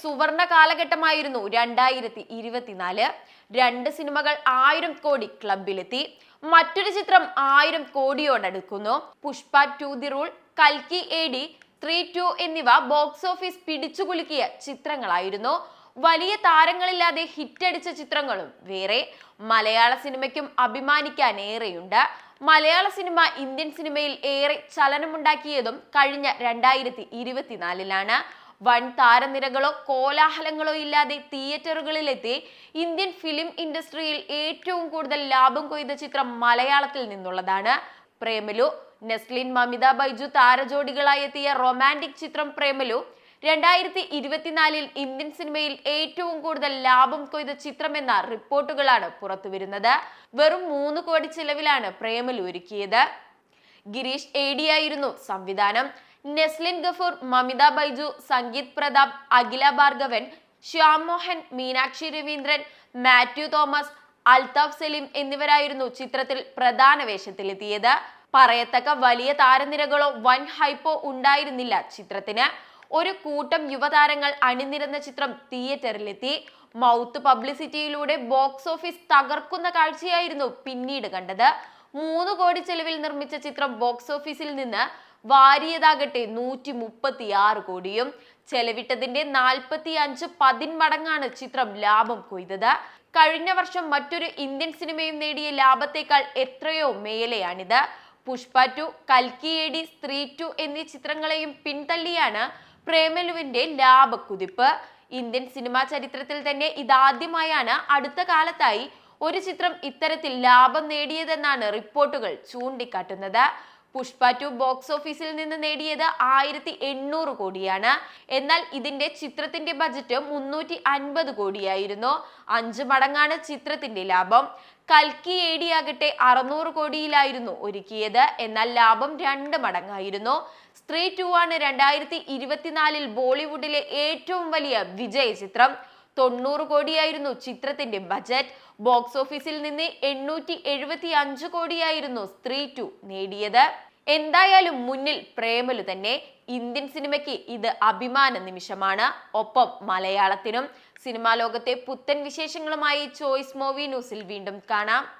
സുവർണ കാലഘട്ടമായിരുന്നു രണ്ടായിരത്തി ഇരുപത്തിനാല് രണ്ട് സിനിമകൾ ആയിരം കോടി ക്ലബിലെത്തി മറ്റൊരു ചിത്രം ആയിരം കോടിയോടടുക്കുന്നു. പുഷ്പ ടു ദി റൂൾ കൽക്കി എ ഡി ത്രീ ടു എന്നിവ ബോക്സ് ഓഫീസ് പിടിച്ചുകുലുക്കിയ ചിത്രങ്ങളായിരുന്നു. വലിയ താരങ്ങളില്ലാതെ ഹിറ്റടിച്ച ചിത്രങ്ങളും വേറെ. മലയാള സിനിമയ്ക്കും അഭിമാനിക്കാൻ ഏറെയുണ്ട് മലയാള സിനിമ ഇന്ത്യൻ സിനിമയിൽ ഏറെ ചലനമുണ്ടാക്കിയതും കഴിഞ്ഞ രണ്ടായിരത്തി ഇരുപത്തിനാലിലാണ് വൻ താരനിരകളോ കോലാഹലങ്ങളോ ഇല്ലാതെ തിയേറ്ററുകളിലെത്തി ഇന്ത്യൻ ഫിലിം ഇൻഡസ്ട്രിയിൽ ഏറ്റവും കൂടുതൽ ലാഭം കൊയ്ത ചിത്രം മലയാളത്തിൽ നിന്നുള്ളതാണ്. പ്രേമലു നെസ്ലിൻ മമിത ബൈജു താരജോഡികളായി എത്തിയ റൊമാന്റിക് ചിത്രം പ്രേമലു രണ്ടായിരത്തി ഇരുപത്തിനാലിൽ ഇന്ത്യൻ സിനിമയിൽ ഏറ്റവും കൂടുതൽ ലാഭം കൊയ്ത ചിത്രമെന്ന റിപ്പോർട്ടുകളാണ് പുറത്തുവരുന്നത്. വെറും മൂന്ന് കോടി ചിലവിലാണ് പ്രേമലു ഒരുക്കിയത്. ഗിരീഷ് ഏഡിയായിരുന്നു സംവിധാനം. നെസ്ലിൻ ഗഫൂർ മമിത ബൈജു സംഗീത് പ്രതാപ് അഖില ഭാർഗവൻ ശ്യാം മോഹൻ മീനാക്ഷി രവീന്ദ്രൻ മാത്യു തോമസ് അൽതാഫ് സലീം എന്നിവരായിരുന്നു ചിത്രത്തിൽ പ്രധാന വേഷത്തിലെത്തിയത്. പറയത്തക്ക വലിയ താരനിരകളോ വൻ ഹൈപ്പോ ഉണ്ടായിരുന്നില്ല ചിത്രത്തിന്. ഒരു കൂട്ടം യുവതാരങ്ങൾ അണിനിരന്ന ചിത്രം തിയേറ്ററിലെത്തി. മൗത്ത് പബ്ലിസിറ്റിയിലൂടെ ബോക്സ് ഓഫീസ് തകർക്കുന്ന കാഴ്ചയായിരുന്നു പിന്നീട് കണ്ടത്. മൂന്ന് കോടി ചെലവിൽ നിർമ്മിച്ച ചിത്രം ബോക്സ് ഓഫീസിൽ നിന്ന് വാരിയതാകട്ടെ നൂറ്റി മുപ്പത്തി ആറ് കോടിയും. ചെലവിട്ടതിന്റെ നാൽപ്പത്തി അഞ്ച് പതിന്മടങ്ങാണ് ചിത്രം ലാഭം കൊയ്തത്. കഴിഞ്ഞ വർഷം മറ്റൊരു ഇന്ത്യൻ സിനിമയും നേടിയ ലാഭത്തേക്കാൾ എത്രയോ മേലെയാണിത്. പുഷ്പ ടു കൽക്കി എ ഡി സ്ത്രീ ടു എന്നീ ചിത്രങ്ങളെയും പിന്തള്ളിയാണ് പ്രേമലുവിന്റെ ലാഭക്കുതിപ്പ്. ഇന്ത്യൻ സിനിമാ ചരിത്രത്തിൽ തന്നെ ഇതാദ്യമായാണ് അടുത്ത കാലത്തായി ഒരു ചിത്രം ഇത്തരത്തിൽ ലാഭം നേടിയതെന്നാണ് റിപ്പോർട്ടുകൾ ചൂണ്ടിക്കാട്ടുന്നത്. പുഷ്പ ടു ബോക്സ് ഓഫീസിൽ നിന്ന് നേടിയത് ആയിരത്തി എണ്ണൂറ് കോടിയാണ്. എന്നാൽ ഇതിന്റെ ചിത്രത്തിന്റെ ബജറ്റ് മുന്നൂറ്റി അൻപത് കോടിയായിരുന്നു. അഞ്ച് മടങ്ങാണ് ചിത്രത്തിന്റെ ലാഭം. കൽക്കി ഏടിയാകട്ടെ അറുന്നൂറ് കോടിയിലായിരുന്നു ഒരുക്കിയത്. എന്നാൽ ലാഭം രണ്ട് മടങ്ങായിരുന്നു. സ്ത്രീ ടു ആണ് രണ്ടായിരത്തി ഇരുപത്തിനാലിൽ ബോളിവുഡിലെ ഏറ്റവും വലിയ വിജയ ചിത്രം തൊണ്ണൂറ് കോടിയായിരുന്നു ചിത്രത്തിന്റെ ബജറ്റ്. ബോക്സ് ഓഫീസിൽ നിന്ന് എണ്ണൂറ്റി എഴുപത്തി അഞ്ച് കോടിയായിരുന്നു സ്ത്രീ ടു നേടിയത്. എന്തായാലും മുന്നിൽ പ്രേമലു തന്നെ. ഇന്ത്യൻ സിനിമയ്ക്ക് ഇത് അഭിമാന നിമിഷമാണ്. ഒപ്പം മലയാളത്തിനും. സിനിമാ ലോകത്തെ പുത്തൻ വിശേഷങ്ങളുമായി ചോയ്സ് മൂവി ന്യൂസിൽ വീണ്ടും കാണാം.